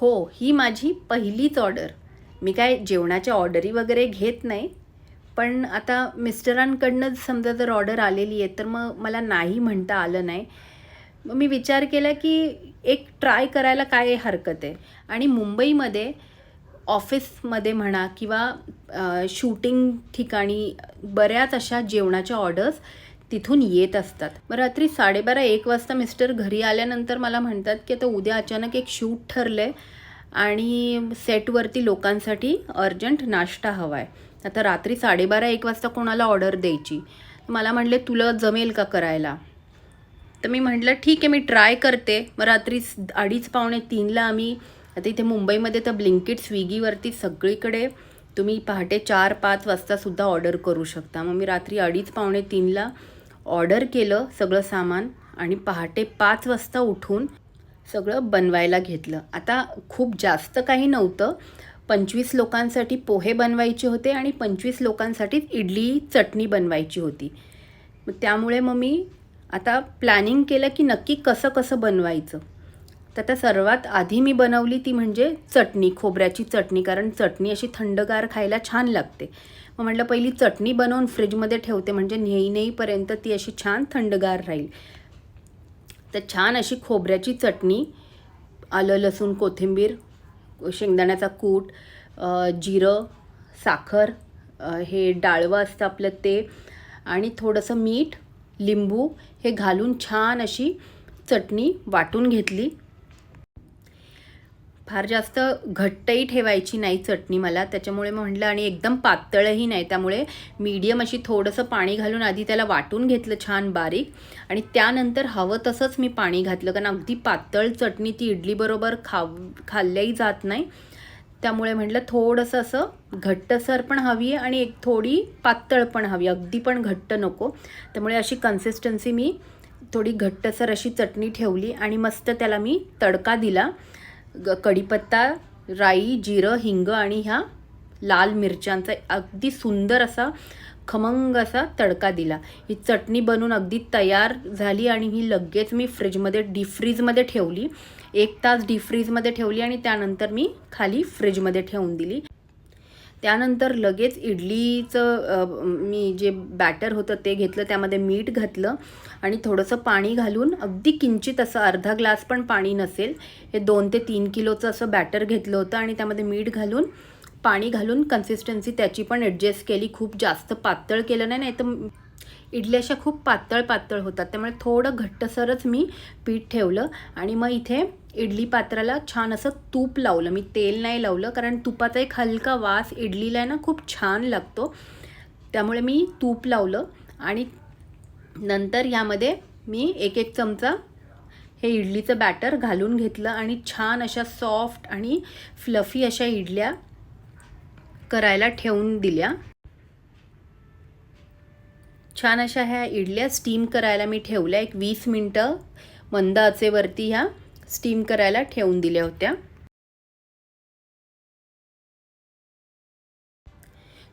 हो ही माझी पहिलीच ऑर्डर. मी काय जेवणाच्या ऑर्डरी वगैरे घेत नाही पण आता मिस्टरांकडनंच समजा जर ऑर्डर आलेली आहे तर मग मला नाही म्हणता आलं नाही. मग मी विचार केला की एक ट्राय करायला काय हरकत आहे? आणि मुंबईमध्ये ऑफिसमध्ये म्हणा किंवा शूटिंग ठिकाणी बऱ्याच अशा जेवणाच्या ऑर्डर्स तिथून येत असतात. मग रात्री साडेबारा एक वाजता मिस्टर घरी आल्यानंतर मला म्हणतात की आता उद्या अचानक एक शूट ठरलं आहे आणि सेटवरती लोकांसाठी अर्जंट नाश्ता हवा आहे आता रात्री साडेबारा एक वाजता कोणाला ऑर्डर द्यायची? मला म्हणले तुला जमेल का करायला? तर मी म्हटलं ठीक आहे मी ट्राय करते. मग रात्री अडीच पावणे तीनला आम्ही आता इथे मुंबईमध्ये तर ब्लिंकिट स्विगीवरती सगळीकडे तुम्ही पहाटे चार पाच वाजतासुद्धा ऑर्डर करू शकता. मग मी रात्री अडीच पावणे तीनला ऑर्डर केलं सगळं सामान आणि पहाटे पाच वाजता उठून सगळं बनवायला घेतलं. आता खूप जास्त काही नव्हतं. पंचवीस लोकांसाठी पोहे बनवायचे होते आणि पंचवीस लोकांसाठी इडली चटणी बनवायची होती. मग त्यामुळे मग मी आता प्लॅनिंग केलं की नक्की कसं कसं बनवायचं. तर आता सर्वात आधी मी बनवली ती म्हणजे चटणी खोबऱ्याची चटणी. कारण चटणी अशी थंडगार खायला छान लागते. मग म्हटलं पहिली चटणी बनवून फ्रीजमध्ये ठेवते. म्हणजे नेई नेईपर्यंत ती अशी छान थंडगार राहील. तर छान अशी खोबऱ्याची चटणी आलं लसूण कोथिंबीर शेंगदाण्याचा कूट जिरं साखर हे डाळवं असतं आपलं ते आणि थोडंसं मीठ लिंबू हे घालून छान अशी चटणी वाटून घेतली. फार जास्त घट्टही ठेवायची नाही चटणी मला. त्याच्यामुळे म्हटलं आणि एकदम पातळही नाही. त्यामुळे मीडियम अशी थोडंसं पाणी घालून आधी त्याला वाटून घेतलं छान बारीक. आणि त्यानंतर हवं तसंच मी पाणी घातलं कारण अगदी पातळ चटणी ती इडलीबरोबर खाव खाल्ल्याही जात नाही. त्यामुळे म्हटलं थोडंसं असं घट्टसर पण हवी आहे आणि एक थोडी पातळ पण हवी अगदी पण घट्ट नको. त्यामुळे अशी कन्सिस्टन्सी मी थोडी घट्टसर अशी चटणी ठेवली आणि मस्त त्याला मी तडका दिला. ग कढीपत्ता राई जिरं हिंग आणि ह्या लाल मिरच्यांचा अगदी सुंदर असा खमंग असा तडका दिला. ही चटणी बनून अगदी तयार झाली आणि ही लगेच मी फ्रीजमध्ये डीप फ्रीजमध्ये ठेवली. एक तास डीप फ्रीजमध्ये ठेवली आणि त्यानंतर मी खाली फ्रीजमध्ये ठेवून दिली. त्यानंतर लगेच इडलीचं मी जे बॅटर होतं ते घेतलं त्यामध्ये मीठ घातलं आणि थोडंसं पाणी घालून अगदी किंचित असं अर्धा ग्लास पण पाणी नसेल हे दोन ते तीन किलोचं असं बॅटर घेतलं होतं आणि त्यामध्ये मीठ घालून पाणी घालून कन्सिस्टन्सी त्याची पण ॲडजस्ट केली. खूप जास्त पातळ केलं नाही नाही तर इडल्या अशा खूप पातळ पातळ होतात. त्यामुळे थोडं घट्टसरच मी पीठ ठेवलं आणि मग इथे इडली पात्राला छान असं तूप लावलं. मी तेल नाही लावलं कारण तुपाचा एक हलका वास इडलीला आहे ना खूप छान लागतो. त्यामुळे मी तूप लावलं आणि नंतर यामध्ये मी एक एक चमचा हे इडलीचं बॅटर घालून घेतलं आणि छान अशा सॉफ्ट आणि फ्लफी अशा इडल्या करायला ठेवून दिल्या. छान अशा ह्या इडल्या स्टीम करायला मी ठेवल्या. एक वीस मिनटं मंद आचेवरती ह्या स्टीम करायला ठेवून दिल्या होत्या.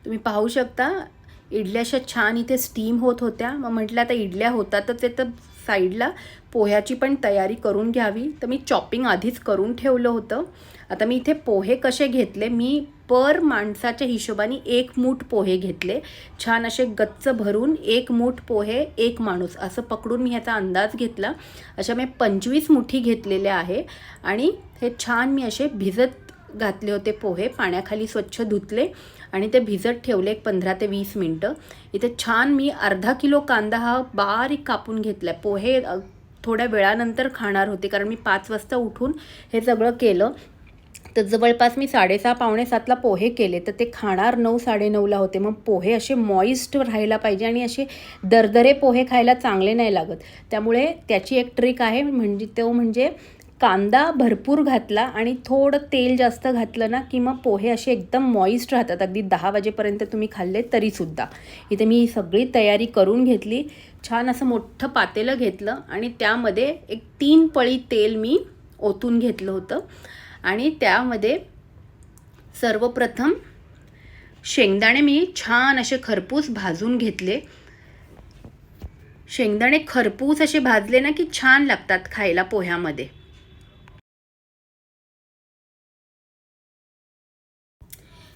तुम्ही पाहू शकता इडल्या अशा छान इथे स्टीम होत होत्या. मग म्हटलं आता इडल्या होतातच आहे तर साईडला पोह्याची पण तयारी करून घ्यावी. तर मी चॉपिंग आधीच करून ठेवलं होतं. आता मी इथे पोहे कसे घेतले मी पर माणसाच्या हिशोबाने एक मूठ पोहे घेतले. छान असे गच्च भरून एक मूठ पोहे एक माणूस. असं पकडून मी ह्याचा अंदाज घेतला. अशा मी पंचवीस मुठी घेतलेल्या आहे आणि हे छान मी असे भिजत घातले होते पोहे. पाण्याखाली स्वच्छ धुतले आणि ते भिजत ठेवले एक पंधरा ते वीस मिनटं. इथे छान मी अर्धा किलो कांदा हा बारीक कापून घेतला आहे पोहे थोड्या वेळानंतर खाणार होते कारण मी पाच वाजता उठून हे सगळं केलं. तर जवळपास मी साडेसहा पावणे सातला पोहे केले. तर ते खाणार नऊ साडेनऊला होते. मग पोहे असे मॉइस्ट राहायला पाहिजे आणि असे दरदरे पोहे खायला चांगले नाही लागत. त्यामुळे त्याची एक ट्रिक आहे. म्हणजे तो म्हणजे कांदा भरपूर घातला आणि थोडं तेल जास्त घातलं ना की मग पोहे असे एकदम मॉइस्ट राहतात. अगदी दहा वाजेपर्यंत तुम्ही खाल्ले तरीसुद्धा. इथे मी ही सगळी तयारी करून घेतली. छान असं मोठं पातेलं घेतलं आणि त्यामध्ये एक तीन पळी तेल मी ओतून घेतलं होतं. आणि त्यामध्ये सर्वप्रथम शेंगदाणे मी छान असे खरपूस भाजून घेतले. शेंगदाणे खरपूस असे भाजले ना की छान लागतात खायला पोह्यामध्ये.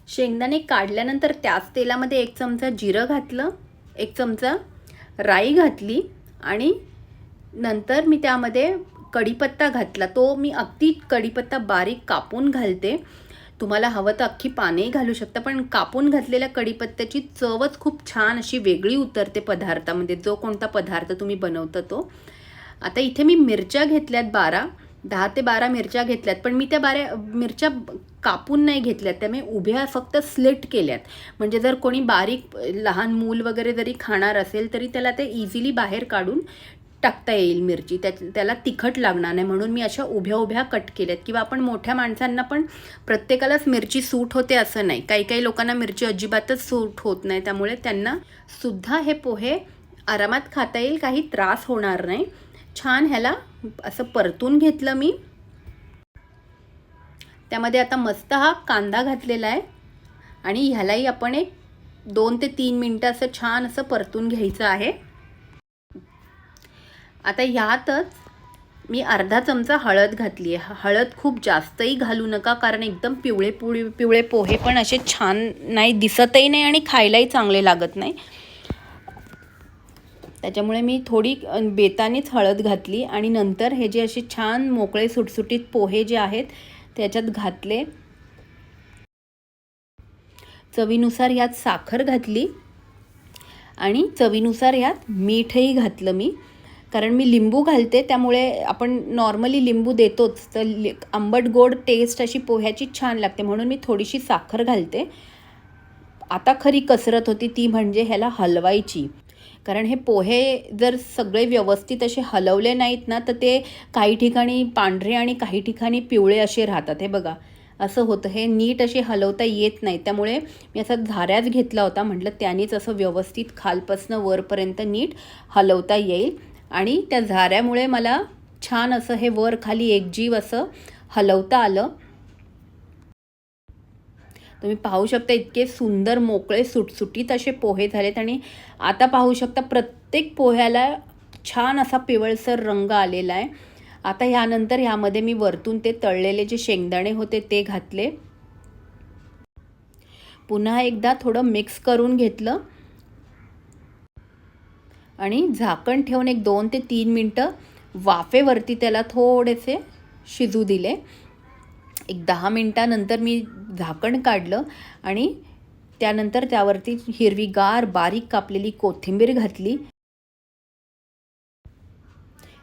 शेंगदाणे काढल्यानंतर त्याच तेलामध्ये एक चमचा जिरं घातलं एक चमचा राई घातली आणि नंतर मी त्यामध्ये कढीपत्ता घातला. तो मी अगदी कढीपत्ता बारीक कापून घालते. तुम्हाला हवं तर अख्खी पानेही घालू शकता पण कापून घातलेल्या कढीपत्त्याची चवच खूप छान अशी वेगळी उतरते पदार्थामध्ये. जो कोणता पदार्थ तुम्ही बनवता तो. आता इथे मी मिरच्या घेतल्यात बारा दहा ते बारा मिरच्या घेतल्यात पण मी त्या बारा मिरच्या कापून नाही घेतल्यात. त्या मी उभ्या फक्त स्लिट केल्यात. म्हणजे जर कोणी बारीक लहान मूल वगैरे जरी खाणार असेल तरी त्याला ते इझिली बाहेर काढून टाकता येईल मिरची. त्या त्याला तिखट लागणार नाही. म्हणून मी अशा उभ्या उभ्या कट केल्यात. किंवा आपण मोठ्या माणसांना पण प्रत्येकालाच मिरची सूट होते असं नाही. काही काही लोकांना मिरची अजिबातच सूट होत नाही. त्यामुळे त्यांना सुद्धा हे पोहे आरामात खाता येईल. काही त्रास होणार नाही. छान ह्याला असं परतून घेतलं मी. त्यामध्ये आता मस्त हा कांदा घातलेला आहे. आणि ह्यालाही आपण एक दोन ते तीन मिनटं असं छान असं परतून घ्यायचं आहे. आता ह्यातच मी अर्धा चमचा हळद घातली आहे. हळद खूप जास्तही घालू नका कारण एकदम पिवळे पिवळे पिवळे पोहे पण असे छान नाही दिसतही नाही आणि खायलाही चांगले लागत नाही. त्याच्यामुळे मी थोडी बेतानेच हळद घातली आणि नंतर हे जे असे छान मोकळे सुटसुटीत पोहे जे आहेत त्याच्यात घातले. चवीनुसार यात साखर घातली आणि चवीनुसार यात मीठही घातलं मी. कारण मी लिंबू घालते त्यामुळे आपण नॉर्मली लिंबू देतोच. तर लि आंबट गोड टेस्ट अशी पोह्याची छान लागते. म्हणून मी थोडीशी साखर घालते. आता खरी कसरत होती ती म्हणजे ह्याला हलवायची. कारण हे पोहे जर सगळे व्यवस्थित असे हलवले नाहीत ना तर ते काही ठिकाणी पांढरे आणि काही ठिकाणी पिवळे असे राहतात. हे बघा असं होतं. हे नीट असे हलवता येत नाही. त्यामुळे मी असा झाऱ्याच घेतला होता. म्हटलं त्यानेच असं व्यवस्थित खालपासनं वरपर्यंत नीट हलवता येईल. आणि त्या झाऱ्यामुळे मला छान असं हे वर खाली एकजीव असं हलवता आलं. तुम्ही पाहू शकता इतके सुंदर मोकळे सुटसुटीत असे पोहे झालेत आणि आता पाहू शकता प्रत्येक पोह्याला छान असा पिवळसर रंग आलेला आहे. आता ह्यानंतर ह्यामध्ये मी वरतून ते तळलेले जे शेंगदाणे होते ते घातले. पुन्हा एकदा थोडं मिक्स करून घेतलं. आणि झाकण ठेवून एक दोन ते तीन मिनटं वाफेवरती त्याला थोडेसे शिजू दिले. एक दहा मिनटानंतर मी झाकण काढलं आणि त्यानंतर त्यावरती हिरवीगार बारीक कापलेली कोथिंबीर घातली.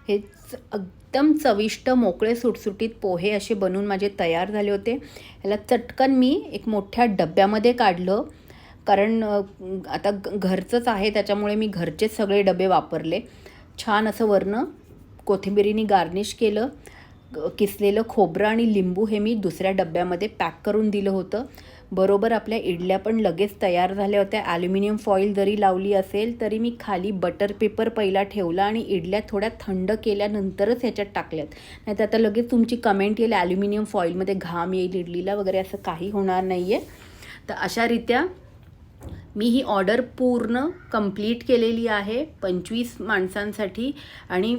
हे एकदम चविष्ट मोकळे सुटसुटीत पोहे असे बनवून माझे तयार झाले होते. ह्याला चटकन मी एक मोठ्या डब्यामध्ये काढलं. कारण आता घरचंच आहे त्याच्यामुळे मी घरचेच सगळे डबे वापरले. छान असं वरनं कोथिंबिरीने गार्निश केलं किसलेलं खोबरं आणि लिंबू हे मी दुसऱ्या डब्यामध्ये पॅक करून दिलं होतं. बरोबर आपल्या इडल्या पण लगेच तयार झाल्या होत्या. ॲल्युमिनियम फॉईल जरी लावली असेल तरी मी खाली बटर पेपर पहिला ठेवला आणि इडल्या थोड्या थंड केल्यानंतरच ह्याच्यात टाकल्यात. नाही तर आता लगेच तुमची कमेंट येईल ॲल्युमिनियम फॉईलमध्ये घाम येईल इडलीला वगैरे असं काही होणार नाही आहे तर अशारित्या मी ही ऑर्डर पूर्ण कंप्लीट केलेली आहे पंचवीस माणसांसाठी आणि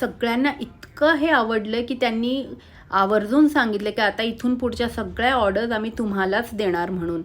सगळ्यांना इतकं हे आवडलं की त्यांनी आवर्जून सांगितलं की आता इथून पुढच्या सगळ्या ऑर्डर्स आम्ही तुम्हालाच देणार म्हणून.